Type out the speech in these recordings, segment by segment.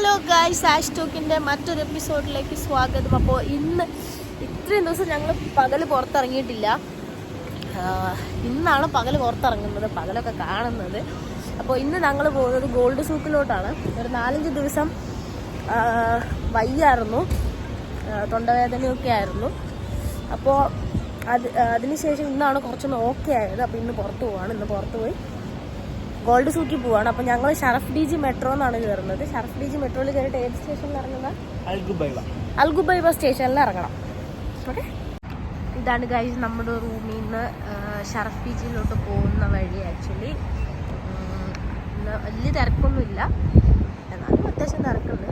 Hello guys ash ടോക്കിന്റെ മറ്റൊരു എപ്പിസോഡിലേക്ക് സ്വാഗതം. അപ്പോൾ ഇന്ന് ഇത്രയും ദിവസം ഞങ്ങൾ പകൽ പുറത്തിറങ്ങിയിട്ടില്ല. ഇന്നാണ് പകൽ പുറത്തിറങ്ങുന്നത് പകലൊക്കെ കാണുന്നത്. അപ്പോൾ ഇന്ന് ഞങ്ങൾ പോകുന്നത് ഗോൾഡ് സൂക്കിലോട്ടാണ്. ഒരു നാലഞ്ച് ദിവസം വയ്യായിരുന്നു. തൊണ്ടവേദനയൊക്കെ ആയിരുന്നു. അപ്പോൾ അത് അതിനുശേഷം ഇന്നാണ് കുറച്ചൊന്ന് ഓക്കെ ആയത്. അപ്പോൾ ഇന്ന് പുറത്ത് പോവാണ്. ഇന്ന് പുറത്ത് പോയി ഗോൾഡ് സൂക്കി പോവാണ്. അപ്പൊ ഞങ്ങൾ ഷറഫ് ഡി ജി മെട്രോ എന്നാണ് കയറുന്നത് ഷറഫ് ഡി ജി മെട്രോയിൽ കയറിയിട്ട് ഏത് സ്റ്റേഷനിൽ ഇറങ്ങുന്ന? അൽഗുബൈബ സ്റ്റേഷനിൽ ഇറങ്ങണം. ഓക്കെ? ഇതാണ് ഗൈസ് നമ്മുടെ റൂമിൽ നിന്ന് ഷറഫ് ഡി ജിയിലോട്ട് പോകുന്ന വഴി ആക്ച്വലി വലിയ തിരക്കൊന്നുമില്ല. എന്നാലും അത്യാവശ്യം തിരക്കുണ്ട്.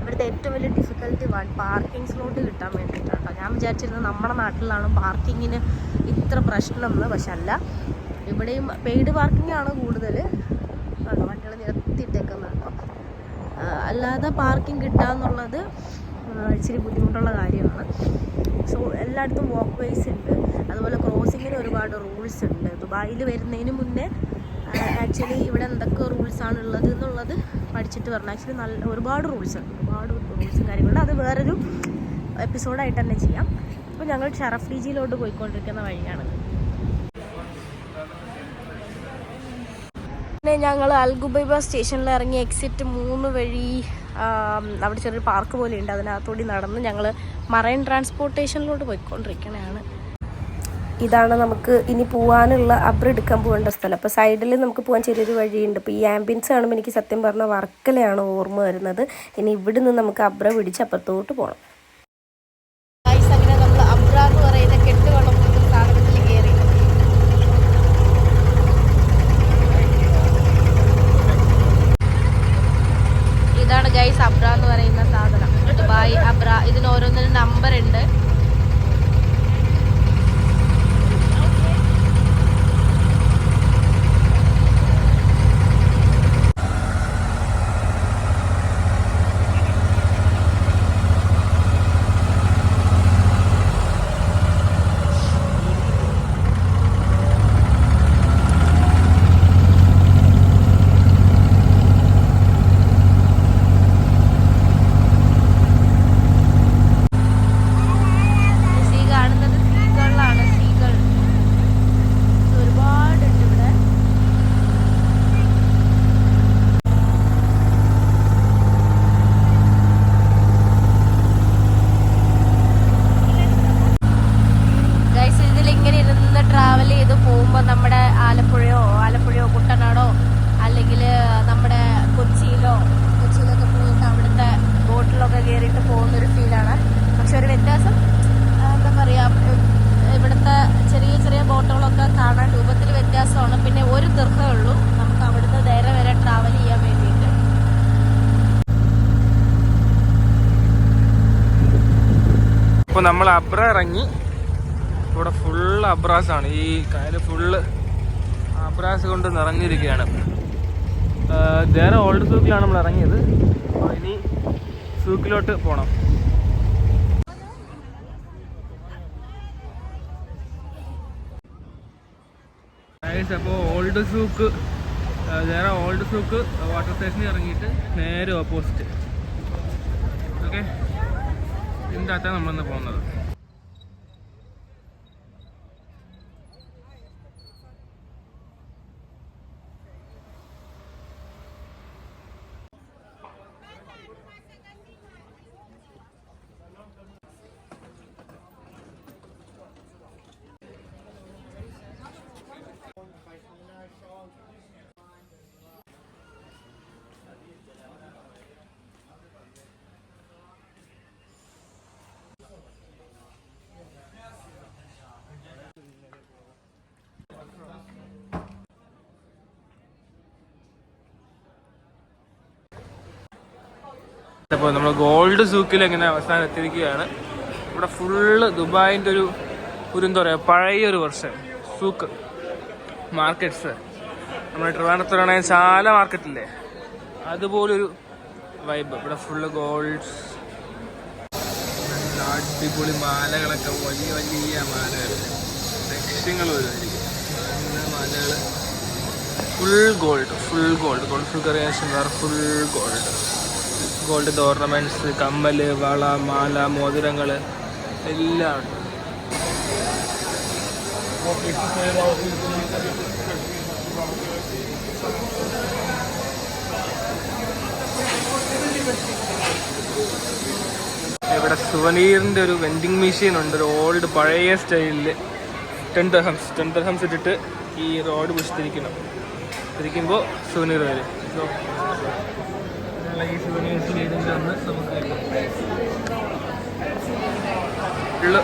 ഇവിടുത്തെ ഏറ്റവും വലിയ ഡിഫിക്കൽട്ടി വൺ പാർക്കിംഗ് സ്ലോട്ട് കിട്ടാൻ വേണ്ടിയിട്ടാണ് കേട്ടോ. ഞാൻ വിചാരിച്ചിരുന്നത് നമ്മുടെ നാട്ടിലാണ് പാർക്കിങ്ങിന് ഇത്ര പ്രശ്നം എന്ന് പക്ഷെ അല്ല. ഇവിടെയും പെയ്ഡ് പാർക്കിംഗ് ആണ് കൂടുതൽ. കണ്ടോ വണ്ടികൾ നിരത്തിയിട്ടേക്കുന്നത് കേട്ടോ അല്ലാതെ പാർക്കിംഗ് കിട്ടുക എന്നുള്ളത് ഇച്ചിരി ബുദ്ധിമുട്ടുള്ള കാര്യമാണ്. സോ എല്ലായിടത്തും വാക്ക് വേസ് ഉണ്ട്. അതുപോലെ ക്രോസിങ്ങിന് ഒരുപാട് റൂൾസ് ഉണ്ട്. ദുബായിൽ വരുന്നതിന് മുന്നേ ആക്ച്വലി ഇവിടെ എന്തൊക്കെ റൂൾസാണ് ഉള്ളത് എന്നുള്ളത് പഠിച്ചിട്ട് വരണം. ആക്ച്വലി നല്ല ഒരുപാട് റൂൾസ് ഉണ്ട്. ഒരുപാട് റൂൾസും കാര്യങ്ങളുണ്ട്. അത് വേറൊരു എപ്പിസോഡായിട്ട് തന്നെ ചെയ്യാം. ഇപ്പോൾ ഞങ്ങൾ ഷറഫ് ഡി ജിയിലോട്ട് പോയിക്കൊണ്ടിരിക്കുന്ന വഴിയാണിത് പിന്നെ ഞങ്ങൾ അൽഗുബൈബ സ്റ്റേഷനിൽ ഇറങ്ങി എക്സിറ്റ് മൂന്ന് വഴി അവിടെ ചെറിയൊരു പാർക്ക് പോലെ ഉണ്ട് അതിനകത്തൂടി നടന്ന് ഞങ്ങൾ മറൈൻ ട്രാൻസ്പോർട്ടേഷനിലോട്ട് പോയിക്കൊണ്ടിരിക്കണതാണ് ഇതാണ് നമുക്ക് ഇനി പോകാനുള്ള അബ്ര എടുക്കാൻ പോകേണ്ട സ്ഥലം. അപ്പോൾ സൈഡിൽ നമുക്ക് പോകാൻ ചെറിയൊരു വഴിയുണ്ട്. അപ്പോൾ ഈ ആംബിയൻസ് കാണുമ്പോൾ എനിക്ക് സത്യം പറഞ്ഞാൽ വർക്കലയാണ് ഓർമ്മ വരുന്നത്. ഇനി ഇവിടെ നിന്ന് നമുക്ക് അബ്ര പിടിച്ച് അപ്പുറത്തോട്ട് പോകണം അങ്ങനെ നമ്മൾ അബ്ര എന്ന് പറയുന്ന കെട്ടുവെള്ളം സാധനത്തിൽ കയറി ഇതാണ് ഗൈസ് അബ്ര എന്ന് പറയുന്ന സാധനം ദുബായ് അബ്ര ഇതിന് ഓരോന്നിനും നമ്പർ ഉണ്ട് ഈ കാണുന്നത് സീകളിലാണ് സീകൾ ഒരുപാടുണ്ട് ഇവിടെ ഗൈസ് ഇതിൽ ഇങ്ങനെ ഇരുന്ന് ട്രാവൽ ചെയ്ത് പോകുമ്പോൾ നമ്മുടെ ആലപ്പുഴയോ ആലപ്പുഴയോ കുട്ടനാടോ അല്ലെങ്കിൽ നമ്മുടെ കൊച്ചിയിലോ കൊച്ചിയിലൊക്കെ പോയിട്ട് അവിടുത്തെ ബോട്ടിലൊക്കെ കയറിയിട്ട് പോകുന്നൊരു ഫീലാണ് പക്ഷെ ഒരു വ്യത്യാസം ആ, എന്താ പറയുക ഇവിടുത്തെ ചെറിയ ചെറിയ ബോട്ടുകളൊക്കെ കാണാൻ രൂപത്തിൽ വ്യത്യാസമാണ് പിന്നെ ഒരു ദീർഘമേ ഉള്ളൂ നമുക്ക് അവിടുന്ന് നേരെ വരെ ട്രാവൽ ചെയ്യാൻ വേണ്ടിയിട്ട് അപ്പോൾ നമ്മൾ അബ്ര ഇറങ്ങി. ഇവിടെ ഫുള്ള് അബ്രാസ് ആണ്. ഈ കായൽ ഫുള്ള് അബ്രാസ് കൊണ്ട് നിറഞ്ഞിരിക്കുകയാണ്. വേറെ ഓൾഡ് സൂക്കിലാണ് നമ്മൾ ഇറങ്ങിയത്. അപ്പോൾ ഇനി സൂക്കിലോട്ട് പോകണം അപ്പോൾ ഓൾഡ് സൂക്ക് വേറെ ഓൾഡ് സൂക്ക് വാട്ടർ സ്റ്റേഷനിൽ ഇറങ്ങിയിട്ട് നേരെ ഓപ്പോസിറ്റ് ഓക്കെ ഇതിന്റെ അകത്താണ് നമ്മളിന്ന് പോകുന്നത് അപ്പോൾ നമ്മൾ ഗോൾഡ് സൂക്കിൽ എങ്ങനെ അവസാനം എത്തിയിരിക്കുകയാണ്. ഇവിടെ ഫുള്ള് ദുബായിന്റെ ഒരു ഒരു എന്താ പറയുക പഴയ ഒരു വർഷം സൂക്ക്. മാർക്കറ്റ്സ് നമ്മുടെ ട്രിവാൻഡ്രത്തിലാണെങ്കിൽ ചാല മാർക്കറ്റില്ലേ അതുപോലൊരു വൈബ് ഇവിടെ ഫുള്ള് ഗോൾഡ്സ് അടിപൊളി മാലകളൊക്കെ വലിയ വലിയ മാലകൾ ലക്ഷ്യങ്ങൾ വരുമായിരിക്കും മാലകൾ full gold full gold gold full കറിയാശം വേറെ ഫുൾ ഗോൾഡ് ഗോൾഡിന്റെ ഓർണമെന്റ്സ് കമ്മൽ വള മാല മോതിരങ്ങൾ എല്ലാം ഇവിടെ സുവനീറിന്റെ ഒരു വെൻഡിങ് മെഷീൻ ഉണ്ട് ഒരു ഓൾഡ് പഴയ സ്റ്റൈലിൽ ടെൻ ദർഹംസ് ടെൻ ദർഹംസ് ഇട്ടിട്ട് ഈ റോഡ് പിടിച്ചിരിക്കണം തിരിക്കുമ്പോൾ സുവനീർ വരും. അങ്ങനെയുള്ള ഈ സുവനീർസിൽ ഏതെങ്കിലും ഒന്ന് നമുക്ക് ഫുള്ള്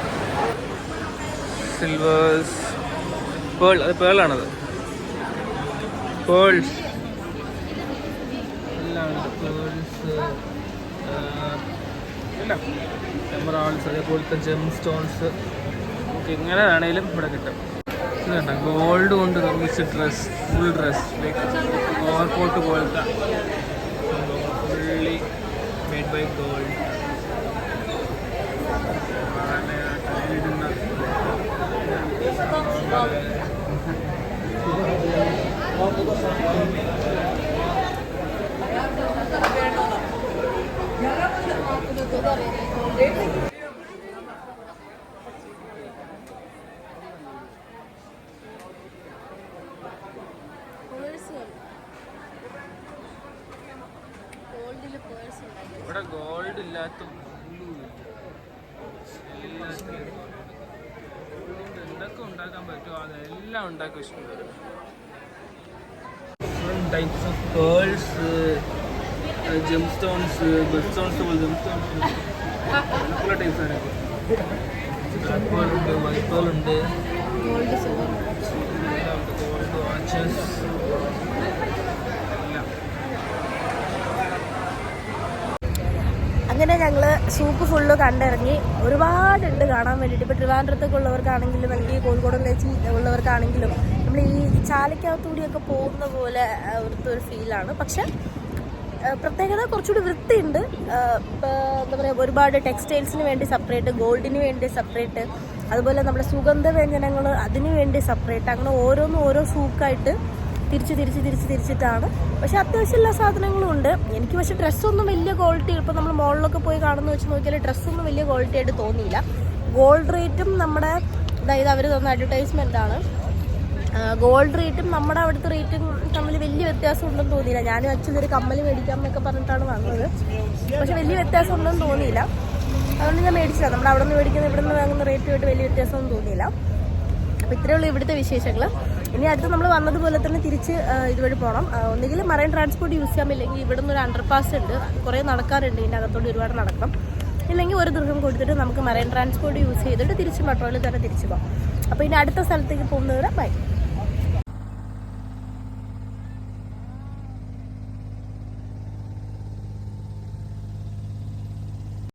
സിൽവേഴ്സ് പേൾ അത് പേളാണത് പേൾസ് എല്ലാം പേൾസ് എല്ലാം. എമറാൾസ് അതേപോലത്തെ ജെം സ്റ്റോൺസ് നമുക്ക് ഇങ്ങനെ വേണേലും ഇവിടെ കിട്ടും. കണ്ട? ഗോൾഡ് കൊണ്ട് നിർമ്മിച്ച dress full dress like overcoat പോലത്തെ. മെയ്ഡ് ബൈ ഗോൾഡ് ഗോൾഡിൽ പേഴ്സ് ഉണ്ടാക്കി ഇവിടെ ഗോൾഡ് ഇല്ലാത്ത. എന്തൊക്കെ ഉണ്ടാക്കാൻ പറ്റുമോ അതെല്ലാം ഉണ്ടാക്കി വെച്ചിട്ടുണ്ട് types of pearls gem stones bed stones പോലെ ജെം സ്റ്റോൺസ് പല ടൈപ്സ് ആണ് ഉണ്ട് വൈറ്റ് പേൾ ഉണ്ട്. ഗോൾഡ് സിൽവർ ഉണ്ട് ഗോൾഡ് വാച്ചസ് എല്ലാം അങ്ങനെ ഞങ്ങൾ സൂപ്പ് ഫുള്ള് കണ്ടിറങ്ങി. ഒരുപാടുണ്ട് കാണാൻ വേണ്ടിയിട്ട് ഇപ്പോൾ ട്രിവാൻഡ്രത്തൊക്കെ ഉള്ളവർക്കാണെങ്കിലും അല്ലെങ്കിൽ കോഴിക്കോട് വെച്ച് ഉള്ളവർക്കാണെങ്കിലും നമ്മൾ ഈ ചാലക്കകത്തൂടിയൊക്കെ പോകുന്ന പോലെ അവിടുത്തെ ഒരു ഫീലാണ് പക്ഷെ പ്രത്യേകത കുറച്ചുകൂടി വൃത്തിയുണ്ട്. എന്താ പറയുക ഒരുപാട് ടെക്സ്റ്റൈൽസിന് വേണ്ടി സെപ്പറേറ്റ് ഗോൾഡിന് വേണ്ടി സെപ്പറേറ്റ് അതുപോലെ നമ്മുടെ സുഗന്ധ വ്യഞ്ജനങ്ങൾ അതിനു വേണ്ടി സെപ്പറേറ്റ് അങ്ങനെ ഓരോന്നും ഓരോ സൂക്കായിട്ട് തിരിച്ച് തിരിച്ച് തിരിച്ച് തിരിച്ചിട്ടാണ്. പക്ഷെ അത്യാവശ്യം എല്ലാ സാധനങ്ങളും ഉണ്ട്. എനിക്ക് പക്ഷെ ഡ്രസ്സൊന്നും വലിയ ക്വാളിറ്റി ഇപ്പം നമ്മൾ മോളിലൊക്കെ പോയി കാണുന്ന വെച്ച് നോക്കിയാൽ ഡ്രസ്സൊന്നും വലിയ ക്വാളിറ്റി ആയിട്ട് തോന്നിയില്ല. ഗോൾഡ് റേറ്റും നമ്മുടെ അതായത് അവർ തന്ന അഡ്വർടൈസ്മെന്റ് ആണ്. ഗോൾഡ് റേറ്റും നമ്മുടെ അവിടുത്തെ റേറ്റും തമ്മിൽ വലിയ വ്യത്യാസം ഉണ്ടെന്ന് തോന്നിയില്ല. ഞാനും ആക്ച്വലി ഒരു കമ്മൽ മേടിക്കാം എന്നൊക്കെ പറഞ്ഞിട്ടാണ് വന്നത്. പക്ഷെ വലിയ വ്യത്യാസം ഉണ്ടെന്ന് തോന്നിയില്ല. അതുകൊണ്ട് ഞാൻ മേടിച്ചില്ല നമ്മുടെ അവിടെ നിന്ന് മേടിക്കുന്ന ഇവിടെ നിന്ന് വാങ്ങുന്ന റേറ്റുമായിട്ട് വലിയ വ്യത്യാസമൊന്നും തോന്നിയില്ല. അപ്പോൾ ഇത്രയേ ഉള്ളൂ ഇവിടുത്തെ വിശേഷങ്ങൾ ഇനി അടുത്ത് നമ്മൾ വന്നതുപോലെ തന്നെ തിരിച്ച് ഇതുവഴി പോകണം ഒന്നുകിൽ മറൈൻ ട്രാൻസ്പോർട്ട് യൂസ് ചെയ്യാം. ഇല്ലെങ്കിൽ ഇവിടെ നിന്ന് ഒരു അണ്ടർപാസ് ഉണ്ട്. കുറേ നടക്കാറുണ്ട്. ഇതിന്റെ അകത്തോട്ട് ഒരുപാട് നടക്കണം ഇല്ലെങ്കിൽ ഒരു ദൃഹം കൊടുത്തിട്ട് നമുക്ക് മറൈൻ ട്രാൻസ്പോർട്ട് യൂസ് ചെയ്തിട്ട് തിരിച്ച് മെട്രോയിൽ തന്നെ തിരിച്ച് പോകാം. അപ്പോൾ ഇനി അടുത്ത സ്ഥലത്തേക്ക് പോകുന്നവരെ ബൈ